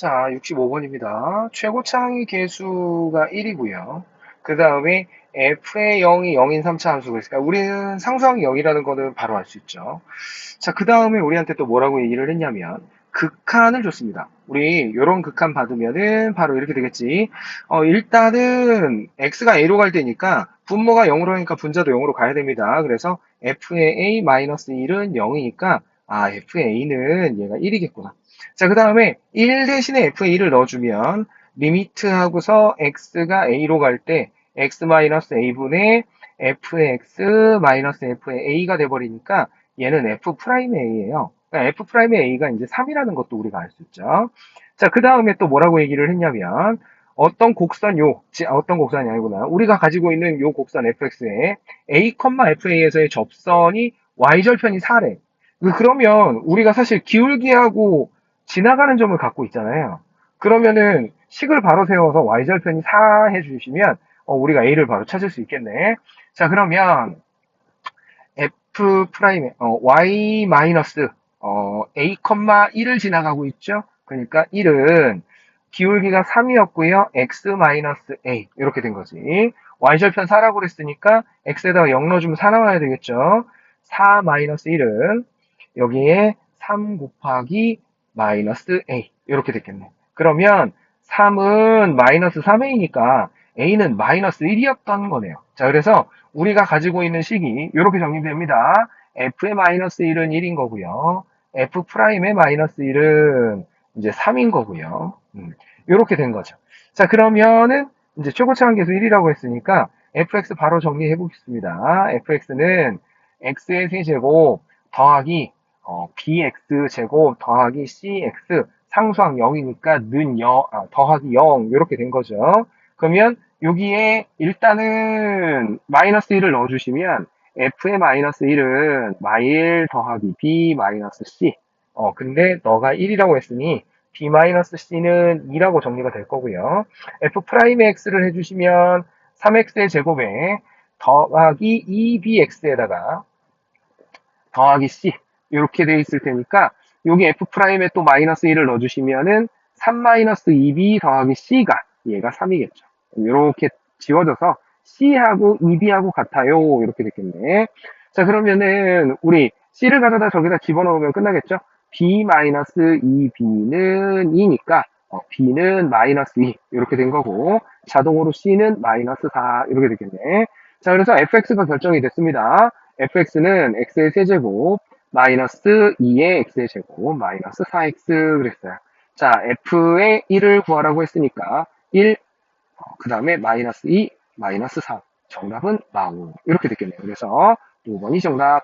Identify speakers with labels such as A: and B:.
A: 자, 65번입니다. 최고차항의 개수가 1이고요. 그 다음에 f의 0이 0인 3차 함수가 있으니까 우리는 상수항이 0이라는 거는 바로 알 수 있죠. 자, 그 다음에 우리한테 또 뭐라고 얘기를 했냐면 극한을 줬습니다. 우리 이런 극한 받으면은 바로 이렇게 되겠지. 어, 일단은 x가 a로 갈 때니까 분모가 0으로 하니까 분자도 0으로 가야 됩니다. 그래서 f의 a-1은 0이니까 아, f의 a는 얘가 1이겠구나. 자, 그 다음에 1 대신에 1을 넣어주면 리미트 하고서 x가 a로 갈 때 x-a분의 fx-f의 a가 돼버리니까 얘는 f'의 a예요. 그러니까 f'의 a가 이제 3이라는 것도 우리가 알 수 있죠. 자, 그 다음에 또 뭐라고 얘기를 했냐면 어떤 곡선 요, 지- 아, 어떤 곡선이 아니구나. 우리가 가지고 있는 요 곡선 fx에 a, fa에서의 접선이 y절편이 4래. 그러면 우리가 사실 기울기하고 지나가는 점을 갖고 있잖아요. 그러면은 식을 바로 세워서 y절편이 4 해주시면 어, 우리가 a를 바로 찾을 수 있겠네. 자 그러면 f 프라임 어, y 마이너스 어, a, 1을 지나가고 있죠. 그러니까 1은 기울기가 3이었고요. x 마이너스 a 이렇게 된 거지. y절편 4라고 그랬으니까 x에다가 0 넣어주면 4 나와야 되겠죠. 4 마이너스 1은 여기에 3 곱하기 마이너스 a 이렇게 됐겠네. 그러면 3은 마이너스 3a니까 a는 마이너스 1이었던 거네요. 자, 그래서 우리가 가지고 있는 식이 이렇게 정리됩니다. f의 마이너스 1은 1인 거고요. f 프라임의 마이너스 1은 이제 3인 거고요. 음, 이렇게 된 거죠. 자, 그러면은 이제 최고차항 계수 1이라고 했으니까 fx 바로 정리해 보겠습니다. fx는 x의 세제곱 더하기 어, bx 제곱 더하기 cx 상수항 0이니까 는 0, 아, 더하기 0 이렇게 된 거죠. 그러면 여기에 일단은 마이너스 1을 넣어주시면 f의 마이너스 1은 마일 더하기 b 마이너스 c 어 근데 너가 1이라고 했으니 b 마이너스 c는 2라고 정리가 될 거고요. f 프라임 x를 해주시면 3x의 제곱에 더하기 2bx에다가 더하기 c 이렇게 돼 있을 테니까 여기 f 프라임에 또 마이너스 1을 넣어주시면은 3 마이너스 2b 더하기 c가 얘가 3이겠죠. 이렇게 지워져서 c하고 2b하고 같아요. 이렇게 됐겠네. 자 그러면은 우리 c를 가져다 저기다 집어넣으면 끝나겠죠. b 마이너스 2b는 2니까 어, b는 마이너스 2 이렇게 된 거고 자동으로 c는 마이너스 4 이렇게 되겠네. 자 그래서 fx가 결정이 됐습니다. fx는 x의 세제곱 마이너스 2의 x의 제곱 마이너스 4x 그랬어요. 자, f의 1을 구하라고 했으니까 1, 그 다음에 마이너스 2, 마이너스 3. 정답은 마우. 이렇게 됐겠네요. 그래서 5번이 정답.